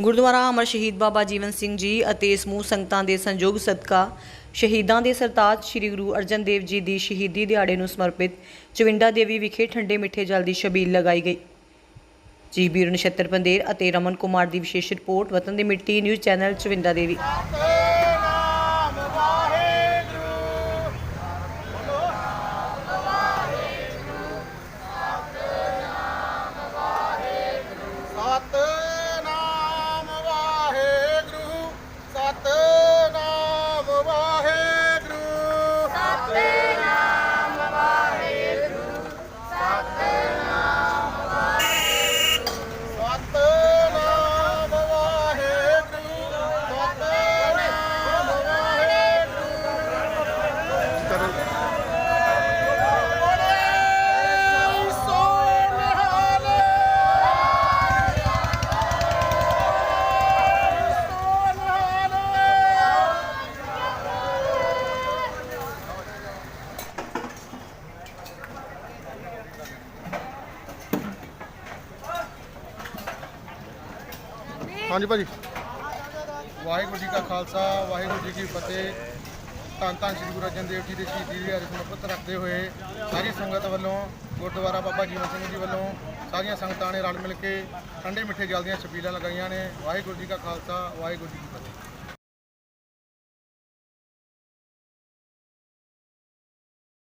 ਗੁਰਦੁਆਰਾ ਅਮਰ ਸ਼ਹੀਦ ਬਾਬਾ ਜੀਵਨ ਸਿੰਘ ਜੀ ਅਤੇ ਸਮੂਹ ਸੰਗਤਾਂ ਦੇ ਸੰਯੋਗ ਸਦਕਾ ਸ਼ਹੀਦਾਂ ਦੇ ਸਰਤਾਜ ਸ੍ਰੀ ਗੁਰੂ ਅਰਜਨ ਦੇਵ ਜੀ ਦੀ ਸ਼ਹੀਦੀ ਦਿਹਾੜੇ ਨੂੰ ਸਮਰਪਿਤ ਚਵਿੰਡਾ ਦੇਵੀ ਵਿਖੇ ਠੰਡੇ ਮਿੱਠੇ ਜਲ ਦੀ ਛਬੀਲ ਲਗਾਈ ਗਈ। ਜੀ ਬੀਰ ਨਛੱਤਰ ਪੰਦੇਰ ਅਤੇ ਰਮਨ ਕੁਮਾਰ ਦੀ ਵਿਸ਼ੇਸ਼ ਰਿਪੋਰਟ, ਵਤਨ ਦੀ ਮਿੱਟੀ, ਨਿਊਜ਼ ਚੈਨਲ ਚਵਿੰਡਾ ਦੇਵੀ। ਹਾਂਜੀ ਭਾਜੀ। ਵਾਹਿਗੁਰੂ ਜੀ ਕਾ ਖਾਲਸਾ, ਵਾਹਿਗੁਰੂ ਜੀ ਕੀ ਫਤਿਹ। ਧੰਨ ਧੰਨ ਸ੍ਰੀ ਗੁਰੂ ਅਰਜਨ ਦੇਵ ਜੀ ਦੇ ਸ਼ਹੀਦੀ ਦਿਹਾੜੇ ਸਮਰਪਿਤ ਰੱਖਦੇ ਹੋਏ ਸਾਰੀ ਸੰਗਤ ਵੱਲੋਂ ਗੁਰਦੁਆਰਾ ਬਾਬਾ ਜੀਵਨ ਸਿੰਘ ਜੀ ਵੱਲੋਂ ਸਾਰੀਆਂ ਸੰਗਤਾਂ ਨੇ ਰਲ ਮਿਲ ਕੇ ਠੰਡੇ ਮਿੱਠੇ ਜਲ ਦੀਆਂ ਛਬੀਲਾਂ ਲਗਾਈਆਂ ਨੇ। ਵਾਹਿਗੁਰੂ ਜੀ ਕਾ ਖਾਲਸਾ, ਵਾਹਿਗੁਰੂ ਜੀ ਕੀ ਫਤਿਹ।